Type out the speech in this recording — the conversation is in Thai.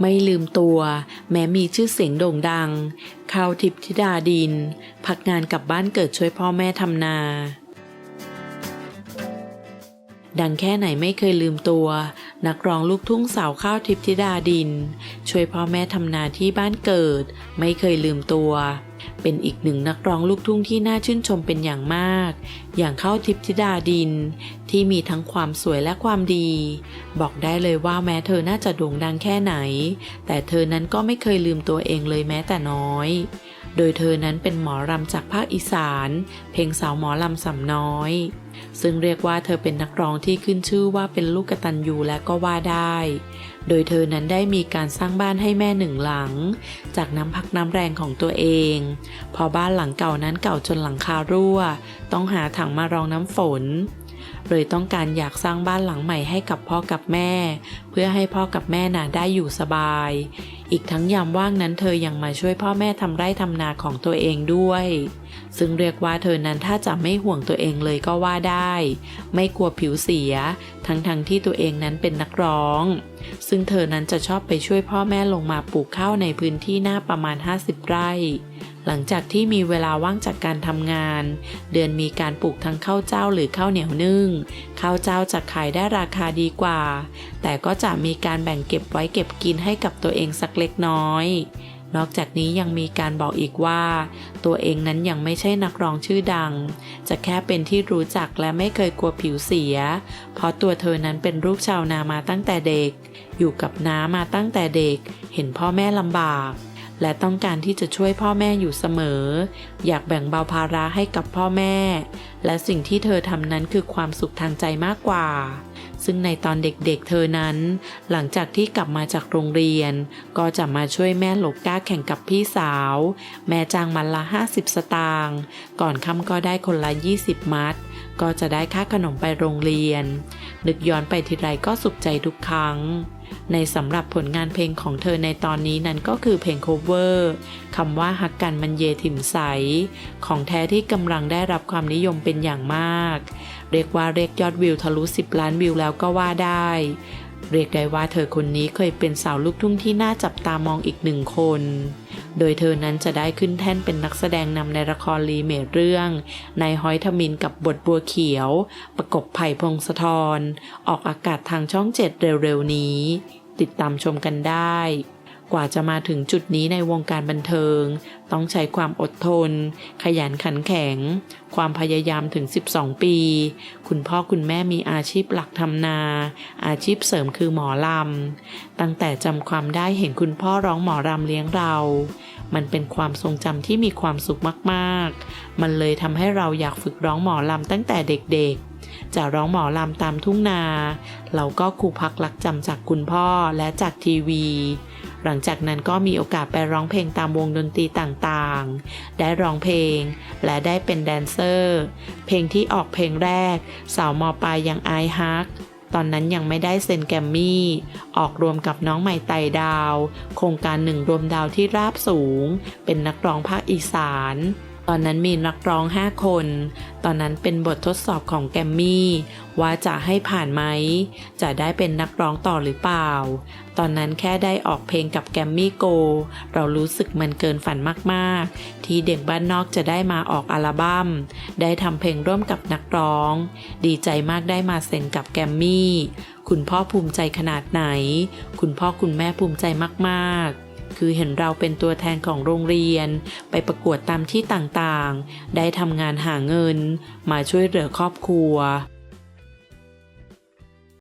ไม่ลืมตัว แม้มีชื่อเสียงโด่งดัง ข้าวทิพธิดาดิน พักงานกลับบ้านเกิดช่วยพ่อแม่ทำนา ดังแค่ไหนไม่เคยลืมตัว นักร้องลูกทุ่งสาวข้าวทิพย์ธิดาดิน ช่วยพ่อแม่ทำนาที่บ้านเกิด ไม่เคยลืมตัว เป็นอีกหนึ่งนักร้องลูกทุ่งที่น่าชื่นชมเป็นอย่างมาก อย่างข้าวทิพย์ธิดาดิน ที่มีทั้งความสวยและความดี บอกได้เลยว่าแม้เธอน่าจะโด่งดังแค่ไหน แต่เธอนั้นก็ไม่เคยลืมตัวเองเลยแม้แต่น้อย โดยเธอนั้นเป็นหมอรำจากภาคอีสาน เพลงสาวหมอลำสำน้อย ซึ่งเรียกว่าเธอเป็นนักร้องที่ขึ้นชื่อว่าเป็นลูกกตัญญูและก็ว่าได้ โดยเธอนั้นได้มีการสร้างบ้านให้แม่หนึ่งหลัง จากน้ำพักน้ำแรงของตัวเอง พอบ้านหลังเก่านั้นเก่าจนหลังคารั่ว ต้องหาถังมารองน้ำฝนเลยต้องการอยากสร้างบ้านหลังใหม่ให้กับพ่อกับแม่ เพื่อให้พ่อกับแม่น่ะได้อยู่สบาย อีกทั้งยามว่างนั้นเธอยังมาช่วยพ่อแม่ทำไร่ทำนาของตัวเองด้วย ซึ่งเรียกว่าเธอนั้นถ้าจะไม่ห่วงตัวเองเลยก็ว่าได้ ไม่กลัวผิวเสีย ทั้งๆทที่ตัวเองนั้นเป็นนักร้อง ซึ่งเธอนั้นจะชอบไปช่วยพ่อแม่ลงมาปลูกข้าวในพื้นที่หน้าประมาณ 50 ไร่หลังจากที่มีเวลาว่างจากการทำงาน เดือนมีการปลูกทั้งข้าวเจ้าหรือข้าวเหนียวนึ่ง ข้าวเจ้าจะขายได้ราคาดีกว่า แต่ก็จะมีการแบ่งเก็บไว้เก็บกินให้กับตัวเองสักเล็กน้อย นอกจากนี้ยังมีการบอกอีกว่า ตัวเองนั้นยังไม่ใช่นักร้องชื่อดัง จะแค่เป็นที่รู้จักและไม่เคยกลัวผิวเสีย เพราะตัวเธอนั้นเป็นลูกชาวนามาตั้งแต่เด็ก อยู่กับน้ามาตั้งแต่เด็ก เห็นพ่อแม่ลำบากและต้องการที่จะช่วยพ่อแม่อยู่เสมอ อยากแบ่งเบาภาระให้กับพ่อแม่ และสิ่งที่เธอทำนั้นคือความสุขทางใจมากกว่า ซึ่งในตอนเด็กๆเธอนั้น หลังจากที่กลับมาจากโรงเรียน ก็จะมาช่วยแม่หลบก้าแข่งกับพี่สาว แม่จ้างมันละ 50 สตางค์ก่อนค่ำก็ได้คนละ 20 มัด ก็จะได้ค่าขนมไปโรงเรียน นึกย้อนไปทีไรก็สุขใจทุกครั้งในสำหรับผลงานเพลงของเธอในตอนนี้นั้นก็คือเพลง cover คำว่าฮักกันมันเยถิ่มใส ของแท้ที่กำลังได้รับความนิยมเป็นอย่างมาก เรียกว่าเรียกยอดวิวทะลุ 10 ล้านวิวแล้วก็ว่าได้ เรียกได้ว่าเธอคนนี้เคยเป็นสาวลูกทุ่งที่น่าจับตามองอีกหนึ่งคน โดยเธอนั้นจะได้ขึ้นแท่นเป็นนักแสดงนำในละครรีเมคเรื่องนายฮ้อยทมินกับบทบัวเขียว ประกบไผ่พงศธรออกอากาศทางช่องเจ็ดเร็วๆนี้ ติดตามชมกันได้ กว่าจะมาถึงจุดนี้ในวงการบันเทิง ต้องใช้ความอดทน ขยันขันแข็ง ความพยายามถึง 12 ปี คุณพ่อคุณแม่มีอาชีพหลักทำนา อาชีพเสริมคือหมอลำ ตั้งแต่จำความได้เห็นคุณพ่อร้องหมอรำเลี้ยงเรา มันเป็นความทรงจำที่มีความสุขมากๆ มันเลยทำให้เราอยากฝึกร้องหมอลำตั้งแต่เด็กๆจะร้องหมอลำตามทุ่งนา เราก็ครูพักรักจำจากคุณพ่อและจากทีวี หลังจากนั้นก็มีโอกาสไปร้องเพลงตามวงดนตรีต่างๆ ได้ร้องเพลง และได้เป็นแดนเซอร์ เพลงที่ออกเพลงแรก สาวมอปลายยังอายฮักตอนนั้นยังไม่ได้เซ็นแกรมมี่ ออกรวมกับน้องใหม่ไต่ดาว โครงการหนึ่งรวมดาวที่ราบสูง เป็นนักร้องภาคอีสาน ตอนนั้นมีนักร้อง 5 คน ตอนนั้นเป็นบททดสอบของแกรมมี่ ว่าจะให้ผ่านไหม จะได้เป็นนักร้องต่อหรือเปล่า ตอนนั้นแค่ได้ออกเพลงกับแกรมมี่โก เรารู้สึกมันเกินฝันมากๆ ที่เด็กบ้านนอกจะได้มาออกอัลบัม้ม ได้ทำเพลงร่วมกับนักร้อง ดีใจมากได้มาเซ็นกับแกรมมี่ คุณพ่อภูมิใจขนาดไหน คุณพ่อคุณแม่ภูมิใจมากๆ คือเห็นเราเป็นตัวแทนของโรงเรียน ไปประกวดตามที่ต่างๆ ได้ทำงานหาเงิน มาช่วยเหลือครอบครัว